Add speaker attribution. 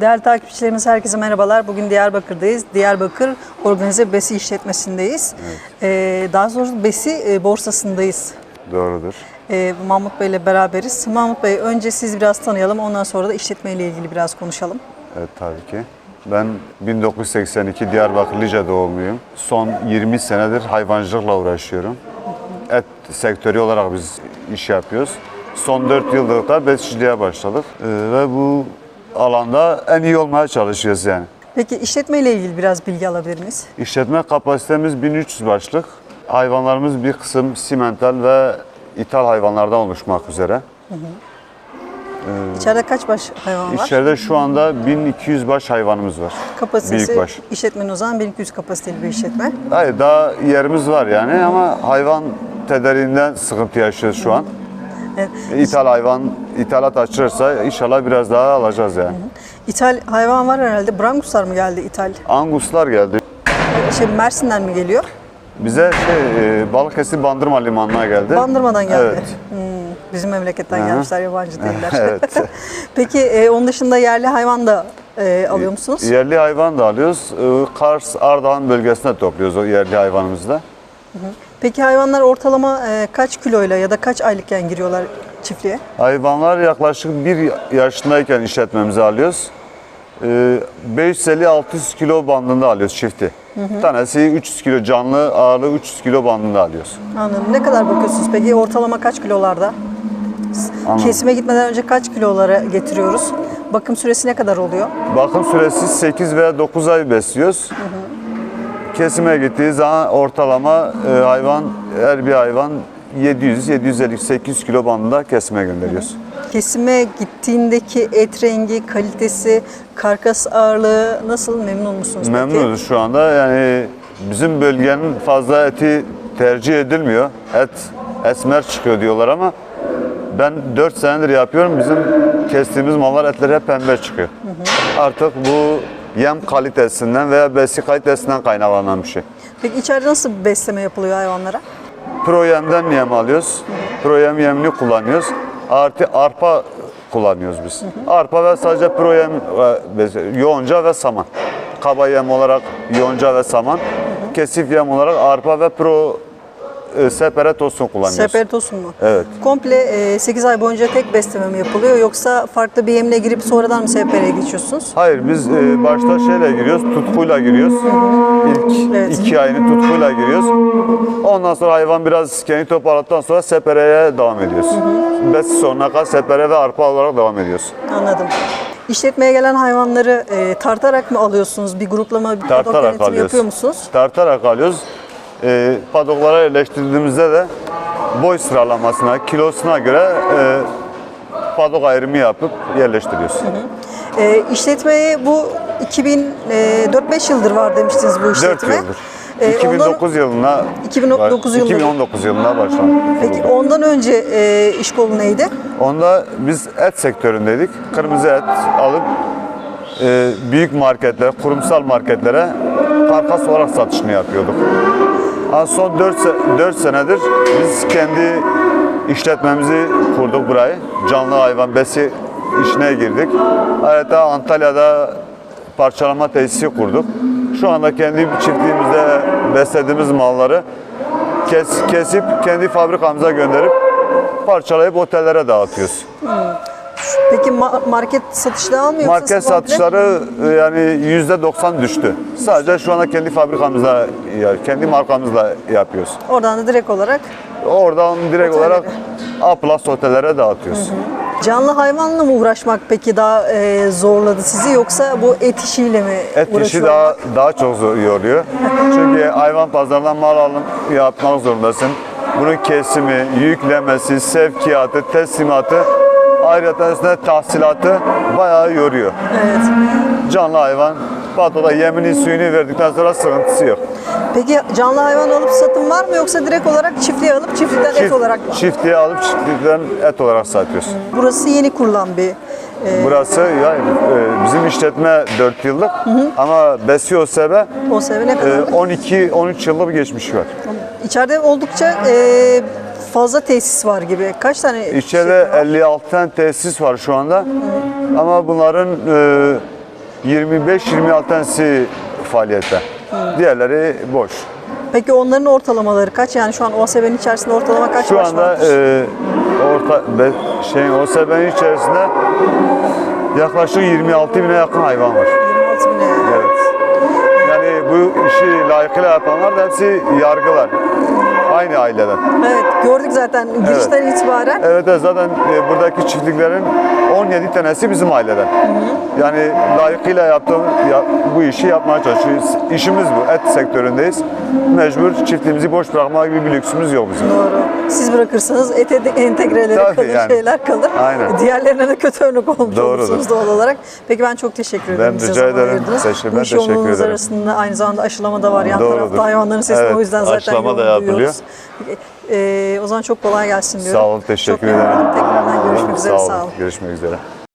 Speaker 1: Değerli takipçilerimiz herkese merhabalar. Bugün Diyarbakır'dayız. Diyarbakır Organize Besi İşletmesi'ndeyiz. Ee, daha doğrusu Besi e, borsasındayız.
Speaker 2: Doğrudur.
Speaker 1: Ee, Mahmut Bey ile beraberiz. Mahmut Bey önce siz biraz tanıyalım. Ondan sonra da işletme ile ilgili biraz konuşalım.
Speaker 2: Evet tabii ki. Ben 1982 Diyarbakır Lice doğumluyum. Son 20 senedir hayvancılıkla uğraşıyorum. Et sektörü olarak biz iş yapıyoruz. Son 4 yıldır da besiciliğe başladık. Ee, ve bu alanda en iyi olmaya çalışıyoruz yani.
Speaker 1: Peki işletme ile ilgili biraz bilgi alabilir miyiz?
Speaker 2: İşletme kapasitemiz 1300 başlık. Hayvanlarımız bir kısım simental ve ithal hayvanlardan oluşmak üzere.
Speaker 1: İçeride kaç baş hayvan var?
Speaker 2: İçeride şu anda 1200 baş hayvanımız var.
Speaker 1: Kapasitesi
Speaker 2: Büyükbaş.
Speaker 1: işletmenin o zaman 1200 kapasiteli bir işletme.
Speaker 2: Hayır daha yerimiz var yani ama hayvan tedariğinden sıkıntı yaşıyoruz şu an.
Speaker 1: Evet.
Speaker 2: İthal hayvan, ithalat açılırsa inşallah biraz daha alacağız yani.
Speaker 1: İthal hayvan var herhalde. Branguslar mı geldi ithal?
Speaker 2: Anguslar geldi.
Speaker 1: Şey Mersin'den mi geliyor?
Speaker 2: Bize şey, e, Balıkesir Bandırma Limanı'na geldi.
Speaker 1: Bandırmadan geldi.
Speaker 2: Evet.
Speaker 1: Hmm, bizim memleketten
Speaker 2: Hı hı.
Speaker 1: gelmişler, yabancı değiller.
Speaker 2: Evet.
Speaker 1: Peki e, onun dışında yerli hayvan da e, alıyor musunuz?
Speaker 2: Yerli hayvan da alıyoruz. E, Kars, Ardahan bölgesine topluyoruz o yerli hayvanımızı da.
Speaker 1: Peki hayvanlar ortalama e, kaç kiloyla ya da kaç aylıkken giriyorlar çiftliğe?
Speaker 2: Hayvanlar yaklaşık bir yaşındayken işletmemize alıyoruz. Ee, 550-600 kilo bandında alıyoruz çifti. Tanesi 300 kilo canlı ağırlığı 300 kilo bandında alıyoruz.
Speaker 1: Anladım. Ne kadar bakıyorsunuz peki? Ortalama kaç kilolarda?
Speaker 2: Anladım.
Speaker 1: Kesime gitmeden önce kaç kilolara getiriyoruz? Bakım süresi ne kadar oluyor?
Speaker 2: Bakım süresi 8 veya 9 ay besliyoruz. Kesime gittiği zaman ortalama e, hayvan her bir hayvan 700 750 800 kilo bandında kesime gönderiyoruz.
Speaker 1: Kesime gittiğindeki et rengi, kalitesi, karkas ağırlığı nasıl? Memnun musunuz peki?
Speaker 2: Memnunuz şu anda. Yani bizim bölgenin fazla eti tercih edilmiyor. Et esmer çıkıyor diyorlar ama ben 4 senedir yapıyorum. Bizim kestiğimiz mallar etleri hep pembe çıkıyor. Artık bu yem kalitesinden veya besi kalitesinden kaynaklanan bir şey.
Speaker 1: Peki içeride nasıl bir besleme yapılıyor hayvanlara?
Speaker 2: Pro yemden yem alıyoruz. Pro yem yemini kullanıyoruz. Artı arpa kullanıyoruz biz. Arpa ve sadece pro yem, ve yoğunca ve saman. Kaba yem olarak yoğunca ve saman. Kesif yem olarak arpa ve pro e, sepere tosun kullanıyoruz.
Speaker 1: Seperitosun mu?
Speaker 2: Evet.
Speaker 1: Komple 8 ay boyunca tek besleme mi yapılıyor yoksa farklı bir yemle girip sonradan mı sepereye geçiyorsunuz?
Speaker 2: Hayır biz e, başta şeyle giriyoruz, tutkuyla giriyoruz. İlk
Speaker 1: Evet.
Speaker 2: iki ayını tutkuyla giriyoruz. Ondan sonra hayvan biraz kendi toparladıktan sonra sepereye devam ediyoruz. Besi sonuna kadar sepere ve arpa olarak devam ediyoruz.
Speaker 1: Anladım. İşletmeye gelen hayvanları e, tartarak mı alıyorsunuz? Bir gruplama, bir
Speaker 2: Tartarak
Speaker 1: yönetimi
Speaker 2: alıyoruz.
Speaker 1: yapıyor musunuz?
Speaker 2: Tartarak alıyoruz. E, padoklara yerleştirdiğimizde de boy sıralamasına, kilosuna göre e, padok ayrımı yapıp yerleştiriyoruz.
Speaker 1: E, işletmeye bu 2004-5 yıldır var demiştiniz bu
Speaker 2: 4
Speaker 1: işletme.
Speaker 2: yıldır.
Speaker 1: E, ondan-
Speaker 2: 2009 yılına
Speaker 1: 2009 yılında.
Speaker 2: 2019 yılına başlandı.
Speaker 1: Peki ondan önce e, iş kolu neydi?
Speaker 2: Onda biz et sektöründeydik. Kırmızı et alıp e, büyük marketler, kurumsal marketlere karkas olarak satışını yapıyorduk. Son 4, 4 senedir biz kendi işletmemizi kurduk burayı. Canlı hayvan besi işine girdik. Ayrıca Antalya'da parçalama tesisi kurduk. Şu anda kendi çiftliğimizde beslediğimiz malları kes, kesip kendi fabrikamıza gönderip parçalayıp otellere dağıtıyoruz.
Speaker 1: Peki ma- market satışları almıyor
Speaker 2: Market
Speaker 1: musunuz komple?
Speaker 2: satışları e, yani yüzde 90 düştü. Sadece şu anda kendi fabrikamızda, yani kendi markamızla yapıyoruz.
Speaker 1: Oradan da direkt olarak
Speaker 2: Oradan direkt
Speaker 1: Otellere.
Speaker 2: olarak A plus otellere dağıtıyoruz.
Speaker 1: canlı hayvanla mı uğraşmak peki daha e, zorladı sizi yoksa bu et işiyle mi
Speaker 2: Et işi
Speaker 1: uğraşıyor
Speaker 2: daha daha çok zor yoruyor. Çünkü hayvan pazarından mal alım yapmak zorundasın. Bunun kesimi, yüklemesi, sevkiyatı, teslimatı, ayrıca üstüne tahsilatı bayağı yoruyor.
Speaker 1: Evet.
Speaker 2: Canlı hayvan patoda yemini suyunu verdikten sonra sıkıntısı yok.
Speaker 1: Peki canlı hayvan alıp satım var mı yoksa direkt olarak çiftliğe alıp çiftlikten et
Speaker 2: Çift-
Speaker 1: olarak mı?
Speaker 2: Çiftliğe alıp çiftlikten et olarak satıyoruz.
Speaker 1: Burası yeni kurulan bir e,
Speaker 2: Burası yani e, bizim işletme 4 yıllık ama Besyo Sebe
Speaker 1: o sebebi ne kadar?
Speaker 2: 12-13 yıllık bir geçmişi var.
Speaker 1: İçeride oldukça e, fazla tesis var gibi. Kaç tane
Speaker 2: İçeride
Speaker 1: işletme var?
Speaker 2: 56 tane tesis var şu anda. Ama bunların e, 25-26 tanesi faaliyette. Diğerleri boş.
Speaker 1: Peki onların ortalamaları kaç? Yani şu an OSB'nin içerisinde ortalama kaç
Speaker 2: Şu anda e, orta be, şeyin OSB'nin içerisinde yaklaşık 26 bine yakın hayvan var.
Speaker 1: 26 bine.
Speaker 2: Evet. Yani bu işi layıkıyla yapanlar da hepsi yargılar. Aynı aileden.
Speaker 1: Evet gördük zaten girişten itibaren.
Speaker 2: Evet evet, zaten e, buradaki çiftliklerin 17 tanesi bizim aileden. Yani layıkıyla yaptığım ya- bu işi yapmaya çalışıyoruz. İşimiz bu. Et sektöründeyiz. Mecbur çiftliğimizi boş bırakma gibi bir lüksümüz yok bizim.
Speaker 1: Doğru. Siz bırakırsanız ete de entegreleri
Speaker 2: Tabii
Speaker 1: kalır,
Speaker 2: yani.
Speaker 1: şeyler kalır.
Speaker 2: Aynen.
Speaker 1: Diğerlerine de kötü örnek olmuş
Speaker 2: Doğrudur.
Speaker 1: olursunuz doğal olarak. Peki ben çok teşekkür ederim. bize
Speaker 2: rica ederim. Teşekkür- ben teşekkür ederim.
Speaker 1: arasında aynı zamanda aşılama da var. Yan
Speaker 2: Doğrudur.
Speaker 1: tarafta hayvanların sesini
Speaker 2: Evet,
Speaker 1: o yüzden zaten
Speaker 2: aşılama da yapılıyor.
Speaker 1: E, o zaman çok kolay gelsin diyorum.
Speaker 2: Sağ olun, teşekkür
Speaker 1: çok
Speaker 2: ederim.
Speaker 1: Tekrardan görüşmek üzere.
Speaker 2: Sağ
Speaker 1: Sağ
Speaker 2: olun.
Speaker 1: olun.
Speaker 2: Görüşmek üzere.